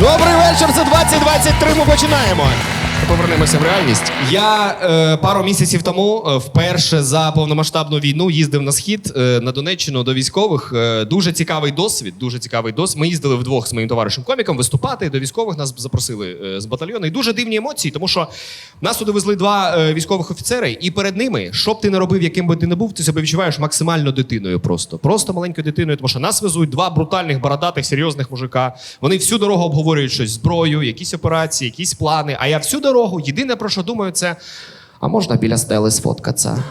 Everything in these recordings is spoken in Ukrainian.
Добрий вечір, це 2023, ми починаємо. Повернемося в реальність. Я е, пару місяців тому е, вперше за повномасштабну війну їздив на схід е, на Донеччину до військових. Е, дуже цікавий досвід. Дуже цікавий досвід. Ми їздили вдвох з моїм товаришем коміком виступати. До військових нас запросили е, з батальйону. І дуже дивні емоції, тому що нас туди везли два е, військових офіцери, і перед ними, що б ти не робив, яким би ти не був, ти себе відчуваєш максимально дитиною. Просто просто маленькою дитиною, тому що нас везуть два брутальних, бородатих, серйозних мужика. Вони всю дорогу обговорюють щось зброю, якісь операції, якісь плани. А я всю дорогу єдине про що думаю, це а можна біля стели сфоткатися?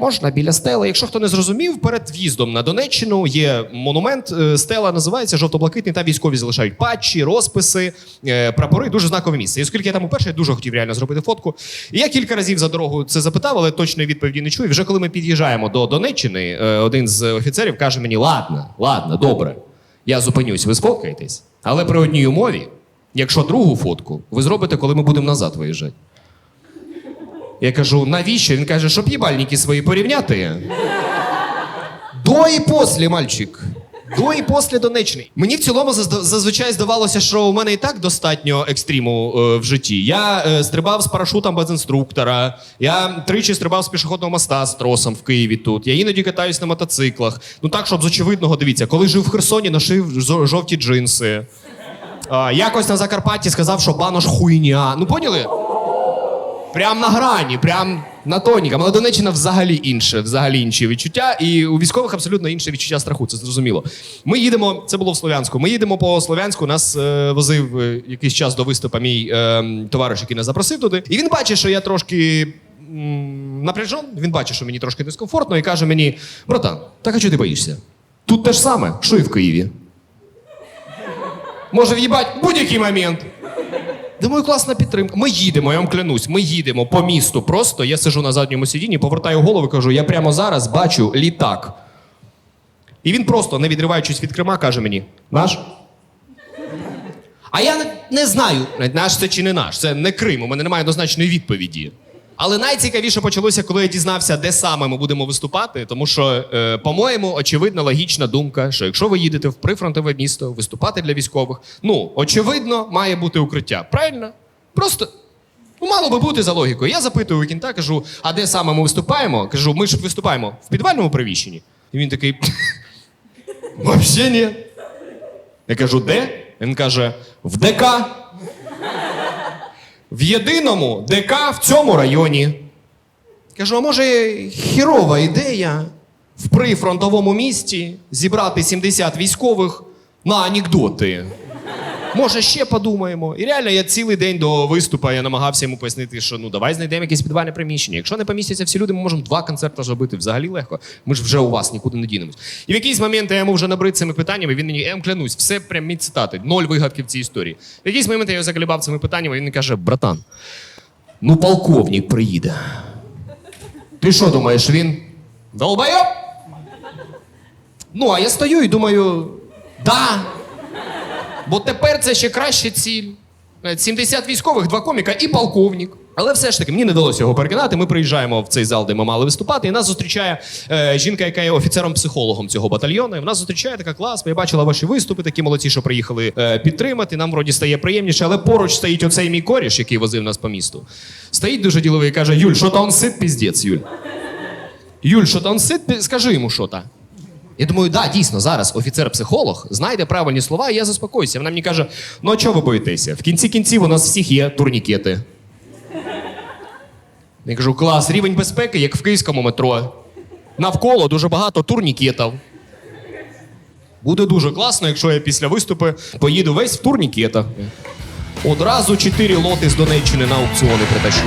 Можна біля стели. Якщо хто не зрозумів, перед в'їздом на Донеччину є монумент. е, Стела називається жовто-блакитний. Там військові залишають патчі, розписи, е, прапори. Дуже знакове місце. І оскільки я там уперше, я дуже хотів реально зробити фотку. І я кілька разів за дорогу це запитав, але точної відповіді не чую. Вже коли ми під'їжджаємо до Донеччини, е, один з офіцерів каже мені: ладно, ладно, добре, я зупинюсь, ви сфоткаєтесь, але при одній умові, якщо другу фотку ви зробите, коли ми будемо назад виїжджати. Я кажу, навіщо? Він каже, щоб їбальники свої порівняти. До і після, мальчик. До і після Донеччини. Мені в цілому зазвичай здавалося, що у мене і так достатньо екстриму е, в житті. Я е, стрибав з парашутом без інструктора. Я тричі стрибав з пішохідного моста з тросом в Києві тут. Я іноді катаюсь на мотоциклах. Ну так, щоб з очевидного дивіться, коли жив в Херсоні, ношив жо- жовті джинси. А, якось на Закарпатті сказав, що банош хуйня. Ну поняли? Прям на грані, прям на тонікам. Але Донеччина взагалі інше, взагалі інші відчуття. І у військових абсолютно інше відчуття страху. Це зрозуміло. Ми їдемо, це було в Слов'янську. Ми їдемо по Слов'янську. Нас е, возив е, якийсь час до виступу мій е, товариш, який нас запросив туди. І він бачить, що я трошки. Напряжен, він бачить, що мені трошки дискомфортно, і каже мені: братан, так а чого ти боїшся? Тут те ж саме, що і в Києві. Може в'їбать будь-який момент. Думаю, класна підтримка. Ми їдемо, я вам клянусь, ми їдемо по місту. Просто я сижу на задньому сидінні, повертаю голову і кажу: я прямо зараз бачу літак. І він просто, не відриваючись від Крима, каже мені: наш? А я не знаю, наш це чи не наш. Це не Крим, у мене немає однозначної відповіді. Але найцікавіше почалося, коли я дізнався, де саме ми будемо виступати. Тому що, е, по-моєму, очевидна логічна думка, що якщо ви їдете в прифронтове місто виступати для військових, ну очевидно, має бути укриття. Правильно? Просто ну, мало би бути за логікою. Я запитую у кінта, кажу, а де саме ми виступаємо? Кажу, ми ж виступаємо в підвальному приміщенні. І він такий. Вообще ні. Я кажу, де? Він каже: в ДК. В єдиному ДК в цьому районі. Кажу, а може хірова ідея в прифронтовому місті зібрати 70 військових на анекдоти. Може, ще подумаємо. І реально, я цілий день до виступу я намагався йому пояснити, що ну давай знайдемо якесь підвальне приміщення. Якщо не помістяться всі люди, ми можемо два концерти зробити взагалі легко. Ми ж вже у вас нікуди не дінемось. І в якийсь момент я йому вже набрид цими питаннями. Він мені я клянусь, все прям мій цитати, ноль вигадки в цій історії. В якийсь момент я його заколебав цими питаннями. Він каже: братан, ну полковник приїде. Ти що думаєш, він долбайоб? Ну, а я стою і думаю, да. Бо тепер це ще краща ціль. Е, 70 військових, два коміка і полковник. Але все ж таки мені не вдалося його переконати. Ми приїжджаємо в цей зал, де ми мали виступати, і нас зустрічає е, жінка, яка є офіцером-психологом цього батальйону. І вона зустрічає така клас. Я бачила ваші виступи, такі молодці, що приїхали е, підтримати. Нам вроді стає приємніше, але поруч стоїть оцей мій коріш, який возив нас по місту. Стоїть дуже діловий і каже: Юль, що то он сит, піздець, Юль. Юль, що то сит, скажи йому що то. Я думаю, да, дійсно, зараз офіцер-психолог знайде правильні слова, і я заспокоюся. Вона мені каже: ну а чого ви боїтеся? В кінці кінців у нас всіх є турнікети. Я кажу, клас, рівень безпеки, як в київському метро. Навколо дуже багато турнікетів. Буде дуже класно, якщо я після виступу поїду весь в турнікетах. Одразу чотири лоти з Донеччини на аукціони притащу.